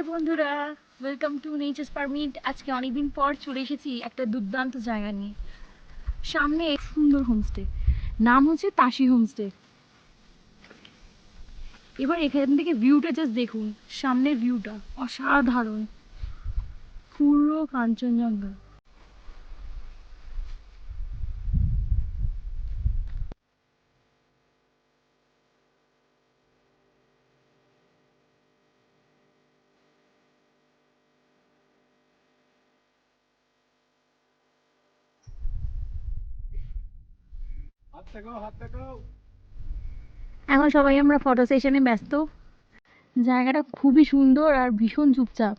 High বন্ধুরা welcome to nature's permit আজকে অনেকদিন পর চলে এসেছি একটা দুর্দান্ত জায়গা নিয়ে। সামনে সুন্দর হোমস্টে নাম হচ্ছে তাসি হোমস্টে এবার এখান থেকে ভিউটা জাস্ট দেখুন, সামনের ভিউটা অসাধারণ। পুরো কাঞ্চনজঙ্ঘা। এখন সবাই আমরা ফটো সেশনে ব্যস্ত। জায়গাটা খুবই সুন্দর আর ভীষণ চুপচাপ।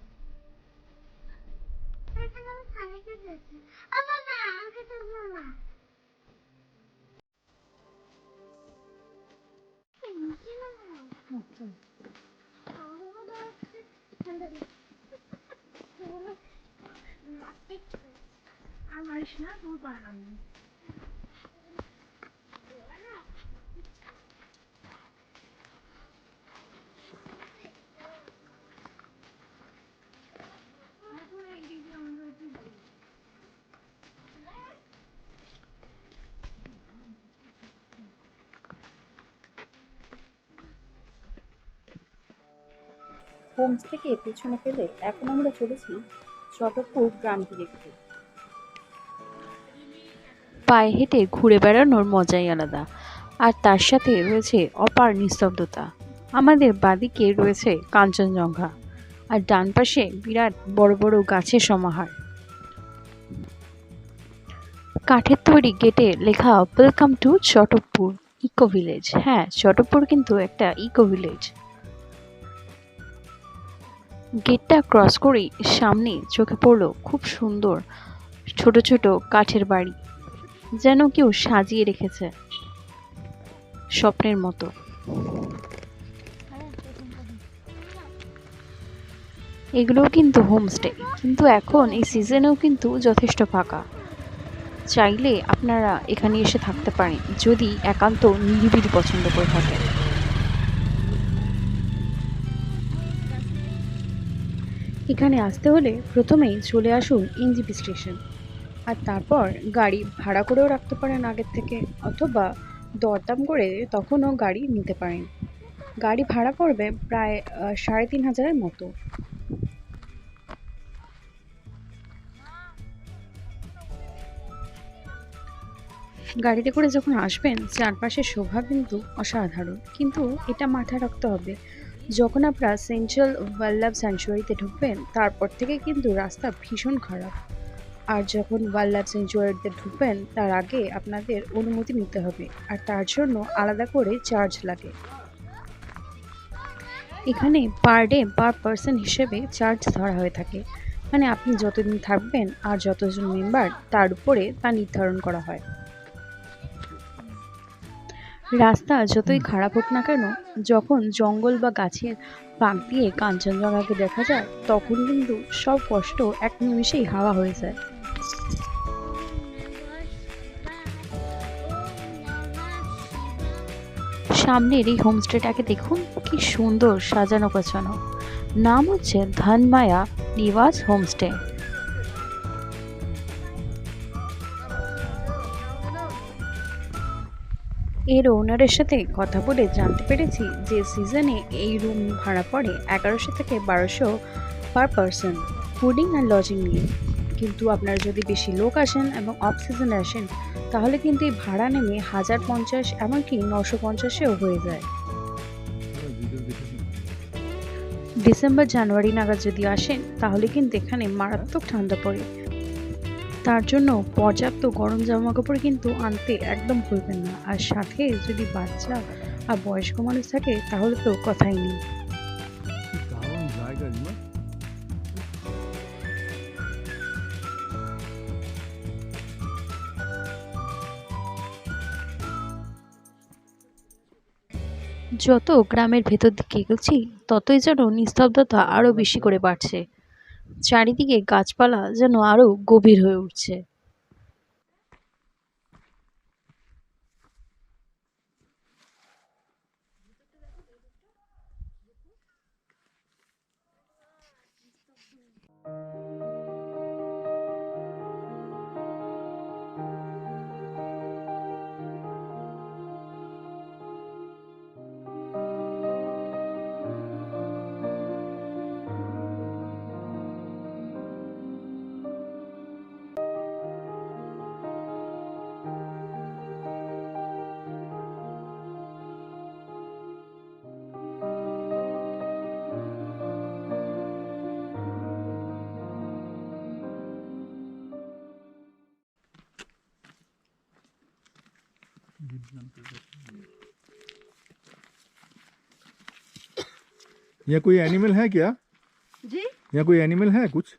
হোমস থেকে পেছনে ফেলে এখন আমরা চলেছি চটকপুর গ্রামটি দেখতে পায়ে হেঁটে ঘুরে বেড়ানোর মজাই আলাদা। আর তার সাথে রয়েছে অপার নিস্তব্ধতা। আমাদের বাদিকে রয়েছে কাঞ্চনজঙ্ঘা, আর ডান পাশে বিরাট বড় বড় গাছের সমাহার। কাঠের তৈরি গেটে লেখা welcome to Chatakpur eco village হ্যাঁ চটকপুর কিন্তু একটা ইকো ভিলেজ গেটটা ক্রস করেই সামনে চোখে পড়ল খুব সুন্দর ছোট ছোট কাঠের বাড়ি, যেন কেউ সাজিয়ে রেখেছে স্বপ্নের মতো। এগুলোও কিন্তু হোমস্টে কিন্তু এখন এই সিজনেও কিন্তু যথেষ্ট ফাঁকা। চাইলে আপনারা এখানে এসে থাকতে পারেন, যদি একান্ত নিরিবিলি পছন্দ করে থাকেন। এখানে আসতে হলে প্রথমেই চলে আসুন এনজিপি স্টেশন। আর তারপর গাড়ি ভাড়া করেও রাখতে পারেন আগের থেকে, অথবা দরদাম করে তখনও গাড়ি নিতে পারেন। গাড়ি ভাড়া পড়বে প্রায় সাড়ে তিন হাজারের মতো। গাড়িতে করে যখন আসবেন, চারপাশের শোভা কিন্তু অসাধারণ। কিন্তু এটা মাথায় রাখতে হবে যখন আপনারা সেন্ট্রাল ওয়াইল্ড লাইফ স্যাংচুয়ারিতে ঢুকবেন, তারপর থেকে কিন্তু রাস্তা ভীষণ খারাপ। আর যখন ওয়াইল্ড লাইফ স্যাংচুয়ারিতে ঢুকবেন, তার আগে আপনাদের অনুমতি নিতে হবে, আর তার জন্য আলাদা করে চার্জ লাগে। এখানে পার ডে পার পার্সন হিসেবে চার্জ ধরা হয়ে থাকে। মানে আপনি যতদিন থাকবেন আর যতজন মেম্বার, তার উপরে তা নির্ধারণ করা হয়। রাস্তা যতই খারাপ হোক না কেন যখন জঙ্গল বা গাছের ফাঁক দিয়ে কাঞ্চনজঙ্ঘাকে দেখা যায় তখন কিন্তু সব কষ্ট এক নিমিষেই হাওয়া হয়ে যায়। সামনের এই হোমস্টেটাকে দেখুন কি সুন্দর সাজানো গোছানো। নাম হচ্ছে ধনমায়া নিবাস হোমস্টে। এর ওনারের সাথে কথা বলে জানতে পেরেছি যে সিজনে এই রুম ভাড়া পড়ে এগারোশো থেকে বারোশো পার পারসন ফুডিং আর লজিং নিয়ে। কিন্তু আপনারা যদি বেশি লোক আসেন এবং অফ সিজনে আসেন, তাহলে কিন্তু এই ভাড়া নেমে হাজার পঞ্চাশ, এমনকি নশো পঞ্চাশেও হয়ে যায়। ডিসেম্বর জানুয়ারি নাগাদ যদি আসেন, তাহলে কিন্তু এখানে মারাত্মক ঠান্ডা পড়ে। তার জন্য পর্যাপ্ত গরম জামা কাপড় কিন্তু আনতে একদম ভুলবেন না। আর সাথে যদি বাচ্চা আর বয়স্ক মানুষ থাকে, তাহলে তো কথাই নেই। যত গ্রামের ভেতর দিকে এগোচ্ছি, ততই যেন নিস্তব্ধতা আরও বেশি করে বাড়ছে। চারিদিকে গাছপালা যেন আরও গভীর হয়ে উঠছে। यहाँ कोई एनिमल है क्या जी यहाँ कोई एनिमल है कुछ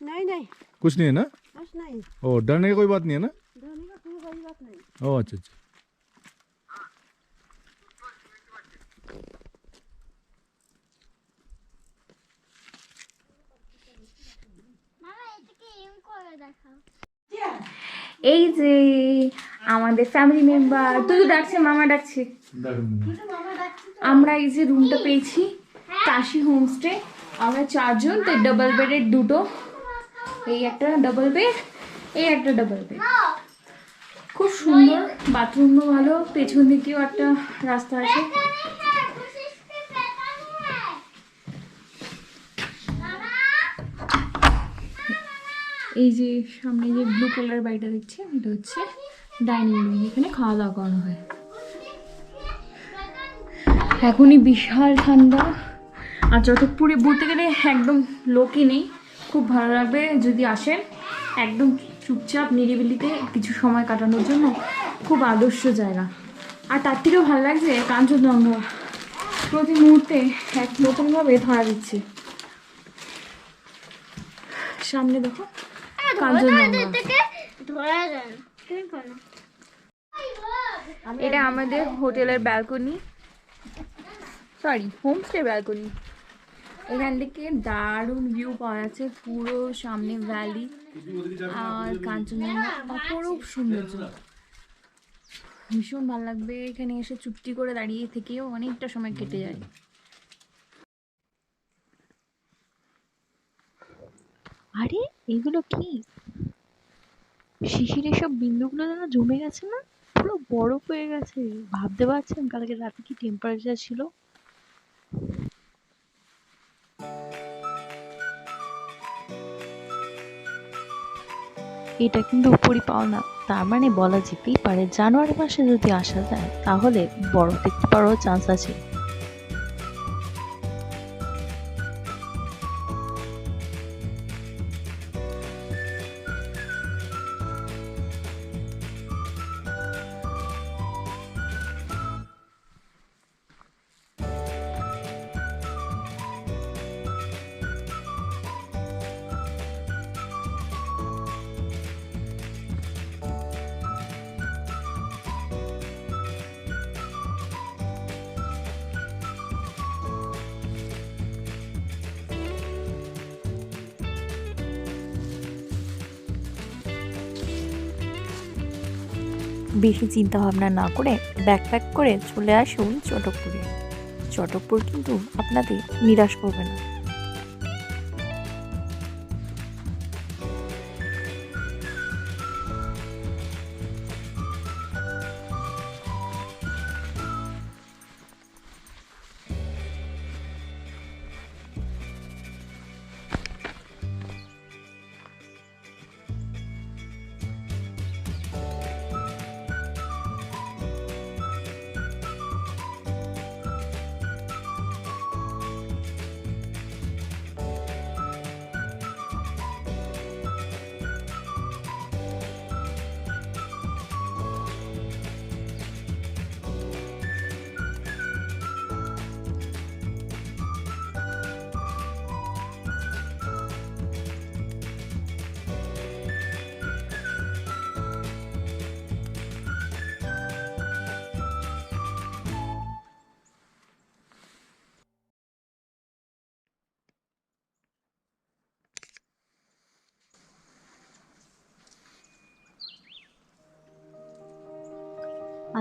नहीं नहीं कुछ नहीं है ना बस नहीं ओ डरने की कोई बात नहीं है ना धोने का कोई बड़ी बात नहीं ओ अच्छा अच्छा এই যে আমাদের ফ্যামিলি মেম্বার তুই ডাকছে, মামা ডাকছে। আমরা এই যে রুমটা পেয়েছি, কাশি হোমস্টে আমরা চারজন, তো ডাবল বেডের দুটো। এই একটা ডাবল বেড এই একটা ডাবল বেড খুব সুন্দর বাথরুমও ভালো, পেছন দিকেও একটা রাস্তা আছে। এই যে সামনে যে ব্লু কালার বাড়িটা দেখছি এটা হচ্ছে ডাইনিং রুম এখানে খাওয়া দাওয়া করানো হয়। এখনই বিশাল ঠান্ডা। আর চটকপুরে বলতে গেলে একদম লোকই নেই। খুব ভালো লাগবে যদি আসেন। একদম চুপচাপ নিরিবিলিতে কিছু সময় কাটানোর জন্য খুব আদর্শ জায়গা। আর তার থেকেও ভালো লাগছে কাঞ্চনজঙ্ঘা প্রতি মুহূর্তে এক নতুনভাবে ধরা দিচ্ছে। সামনে দেখো কাঞ্চনজঙ্ঘা এটা আমাদের হোটেলের ব্যালকনি। সরি হোমস্টে ব্যালকনি এখান থেকে দারুণ ভিউ পাওয়া যাচ্ছে পুরো সামনে ভ্যালি আর কাঞ্চনজঙ্ঘা অপরূপ সৌন্দর্য। ভীষণ ভালো লাগবে এখানে এসে চুপটি করে দাঁড়িয়ে থেকেও অনেকটা সময় কেটে যায়। আরে এগুলো কি? শিশির সব বিন্দুগুলো যেন জমে গেছে না? পুরো বরফ হয়ে গেছে। ভাবতে পারছেন কালকে রাতে কি টেম্পারেচার ছিল? এটা কিন্তু উপরই পাওনা। তার মানে বলা যেতেই পারে, জানুয়ারি মাসে যদি আসা যায়, তাহলে বরফ দেখতে পাওয়ারও চান্স আছে। বেশি চিন্তা ভাবনা না করে ব্যাকপ্যাক করে চলে আসুন চটকপুরে। চটকপুর কিন্তু আপনাদের নিরাশ করবে না।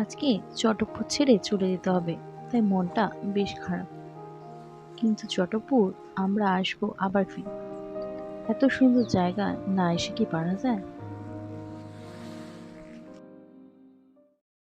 আজকে চটকপুর ছেড়ে চলে যেতে হবে, তাই মনটা বেশ খারাপ। কিন্তু চটকপুর আমরা আসব আবার ফিরে এত সুন্দর জায়গা না এসে কি পারা যায়?